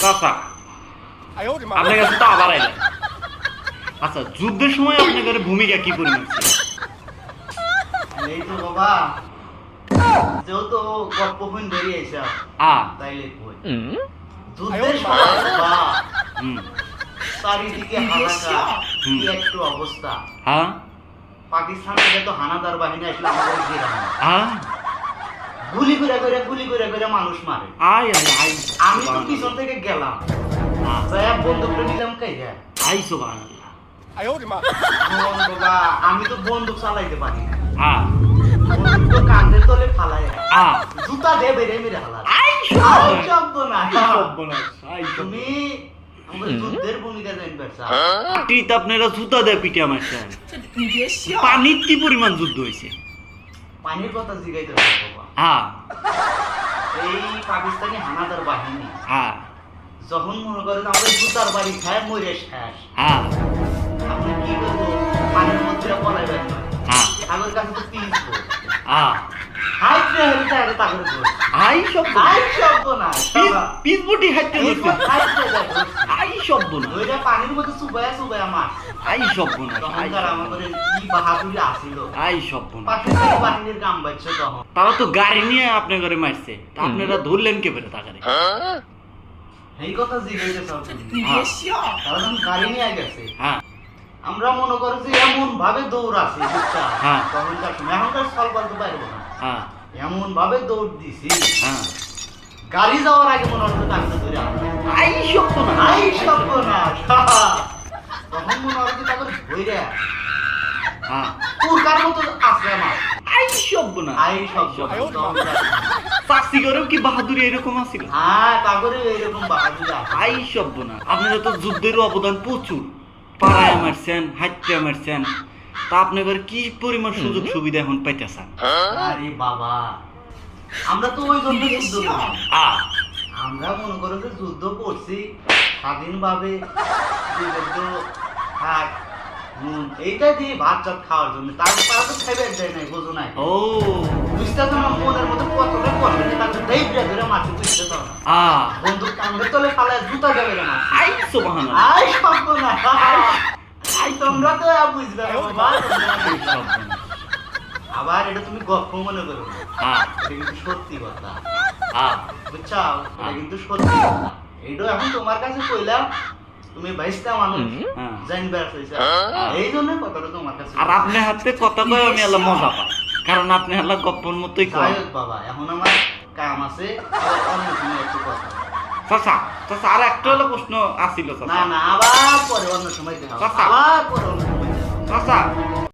চাচা আপনার কাছে তো আবার আইলেন আচ্ছা যুদ্ধের সময় আপনাদের ভূমিকা কি পরিমাণ এই যেহেতু গল্প ফোন বেরিয়ে এসা তাইলে কই? যুদ্ধের সময় বা চারিদিকে হানাকা একটু অবস্থা। হ্যাঁ। পাকিস্তান থেকে তো হানাদার বাহিনী আসলে আমাদের গুলি করে করে গুলি করে করে মানুষ মারে। আই আই আমি তো পিছন থেকে গেলাম। নিলাম আই আমি তো বন্দুক চালাইতে পারি জুতা দে না জুতা পানির কি পরিমাণ যুদ্ধ হয়েছে? পানির কথা জিগাইতে বাবা। হ্যাঁ। এই পাকিস্তানি হানাদার বাহিনী। হ্যাঁ। যখন মনে করে যে আমাদের জুতার বাড়ি খায় মরে শেষ। হ্যাঁ। আপনি কি করব পানির মধ্যে পলাই বেড়াবে হ্যাঁ। আগের কাছে তো পিস হ্যাঁ। হাই প্রেহারি তাহলে তাকে আই শব্দ। হাই শব্দ না পিস বুটি হাইতে সর্বনাশ তো গাড়ি নিয়ে ঘরে মারছে। আপনারা ধরলেন কে হ্যাঁ? হ্যাঁ। গাড়ি হ্যাঁ। আমরা মনে করি যে এমন ভাবে দৌড় আছে না। এমন ভাবে দৌড় দিছি। গাড়ি যাওয়ার আগে মনে হচ্ছে ডাক্তার ধরে আমরা হ্যাঁ। পুরকার মতো আসবে আমার। আই শব্দ না আই শব্দ চাষি ঘরেও কি বাহাদুরি এরকম আছিল? হ্যাঁ তারপরে এইরকম বাহাদুরি আই শব্দ না আপনারা তো যুদ্ধের অবদান প্রচুর। পাড়ায় মারছেন হাইতে মারছেন। তা আপনাদের কি পরিমাণ সুযোগ সুবিধা এখন পাইতেছেন? আরে বাবা আমরা তো ওই জন্য যুদ্ধ আমরা মনে করো যে যুদ্ধ করছি স্বাধীনভাবে যুদ্ধ থাক নুন এইটা দিয়ে ভাত চাপ খাওয়ার জন্য। তার তারা তো খাইবে দেয় নাই বোঝো নাই। ও। বুঝতে তো না কতটা কষ্ট নেই তার দেই ধরে বুঝতে তো না আ। বন্ধু কান্দে তলে ফালায় জুতা যাবে না আই সুবহানাল্লাহ। আই আই তোমরা তো আর বুঝবে না বাবা। আবার এটা তুমি গল্প মনে করো। এটা কিন্তু সত্যি কথা। বুঝছাও এটা কিন্তু সত্যি কথা। এইটা এখন তোমার কাছে কইলাম তুমি বাইশটা মানুষ। হ্যাঁ। জানবে আসছে এই জন্য কথাটা তোমার কাছে। আর আপনি হাতে কথা কয়ে আমি আল্লাহ মজা পাই। কারণ আপনি আল্লাহ গপ্পর মতোই কয় বাবা এখন আমার কাম আছে। অন্য কোনো একটু কথা। চাচা চাচা আর একটা হলো প্রশ্ন আসিল না না আবার পরে অন্য সময় দেখা আবার পরে অন্য সময় চাচা।